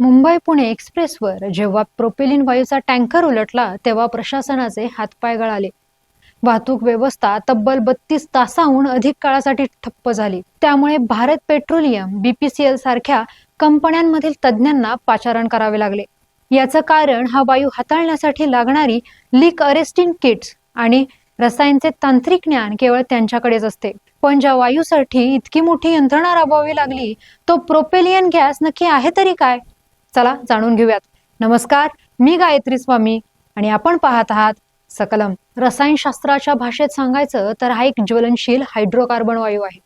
मुंबई पुणे एक्सप्रेसवर जेव्हा प्रोपेलिन वायूचा टँकर उलटला तेव्हा प्रशासनाचे हातपाय गळाले. वाहतूक व्यवस्था तब्बल बत्तीस तासाहून अधिक काळासाठी ठप्प झाली. त्यामुळे भारत पेट्रोलियम बीपीसीएल सारख्या कंपन्यांमधील तज्ज्ञांना पाचारण करावे लागले. याचं कारण हा वायू हाताळण्यासाठी लागणारी लीक अरेस्टिंग किट्स आणि रसायनचे तांत्रिक ज्ञान केवळ त्यांच्याकडेच असते. पण ज्या वायूसाठी इतकी मोठी यंत्रणा राबवावी लागली तो प्रोपेलियन गॅस नक्की आहे तरी काय? चला जाणून घेऊयात. नमस्कार मी गायत्री स्वामी आणि आपण पाहत आहात सकलम. रसायनशास्त्राच्या भाषेत सांगायचं तर हा एक ज्वलनशील हायड्रोकार्बन वायू आहे.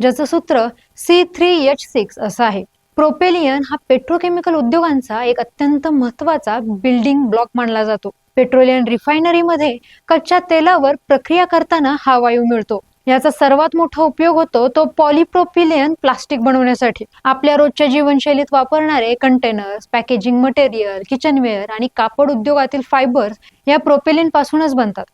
ज्याचं सूत्र सी थ्री एच सिक्स असं आहे. प्रोपेलियन हा पेट्रोकेमिकल उद्योगांचा एक अत्यंत महत्त्वाचा बिल्डिंग ब्लॉक मानला जातो. पेट्रोलियम रिफायनरीमध्ये कच्च्या तेलावर प्रक्रिया करताना हा वायू मिळतो. याचा सर्वात मोठा उपयोग होतो तो पॉलिप्रोपिलियन प्लास्टिक बनवण्यासाठी. आपल्या रोजच्या जीवनशैलीत वापरणारे कंटेनर्स पॅकेजिंग मटेरियल किचनवेअर आणि कापड उद्योगातील फायबर्स या प्रोपेलिन पासूनच बनतात.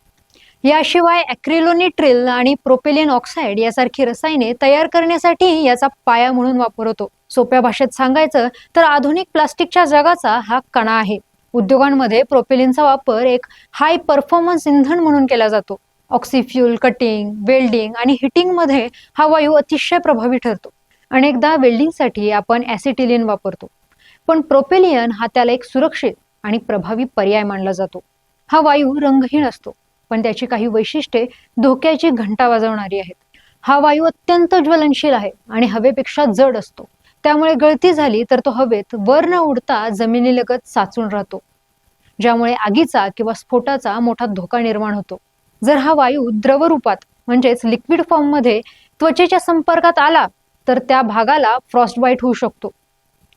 याशिवाय ॲक्रिलोनिट्रिल आणि प्रोपेलियन ऑक्साईड यासारखी रसायने तयार करण्यासाठी याचा पाया म्हणून वापर होतो. सोप्या भाषेत सांगायचं तर आधुनिक प्लास्टिकच्या जगाचा हा कणा आहे. उद्योगांमध्ये प्रोपेलिनचा वापर एक हाय परफॉर्मन्स इंधन म्हणून केला जातो. ऑक्सिफ्यूल कटिंग वेल्डिंग आणि हिटिंगमध्ये हा वायू अतिशय प्रभावी ठरतो. अनेकदा वेल्डिंगसाठी आपण ॲसिटिलिन वापरतो. पण प्रोपेलियन हा त्याला एक सुरक्षित आणि प्रभावी पर्याय मानला जातो. हा वायू रंगहीन असतो पण त्याची काही वैशिष्ट्ये धोक्याची घंटा वाजवणारी आहेत. हा वायू अत्यंत ज्वलनशील आहे आणि हवेपेक्षा जड असतो. त्यामुळे गळती झाली तर तो हवेत वर न उडता जमिनीलगत साचून राहतो ज्यामुळे आगीचा किंवा स्फोटाचा मोठा धोका निर्माण होतो. जर हा वायू द्रवरूपात म्हणजेच लिक्विड फॉर्ममध्ये त्वचेच्या संपर्कात आला तर त्या भागाला फ्रॉस्टबाईट होऊ शकतो.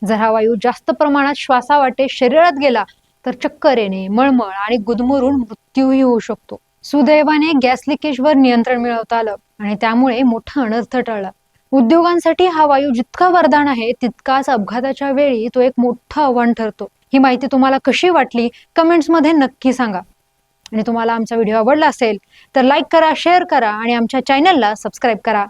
जर हा वायू जास्त प्रमाणात श्वासावाटे शरीरात गेला तर चक्कर येणे मळमळ आणि गुदमरून मृत्यूही होऊ शकतो. सुदैवाने गॅस लिकेजवर नियंत्रण मिळवता आलं आणि त्यामुळे मोठा अनर्थ टळला. उद्योगांसाठी हा वायू जितका वरदान आहे तितकाच अपघाताच्या वेळी तो एक मोठं आव्हान ठरतो. ही माहिती तुम्हाला कशी वाटली कमेंट्समध्ये नक्की सांगा. आणि तुम्हाला आमचा व्हिडिओ आवडला असेल तर लाईक करा शेअर करा आणि आमच्या चॅनलला सबस्क्राईब करा.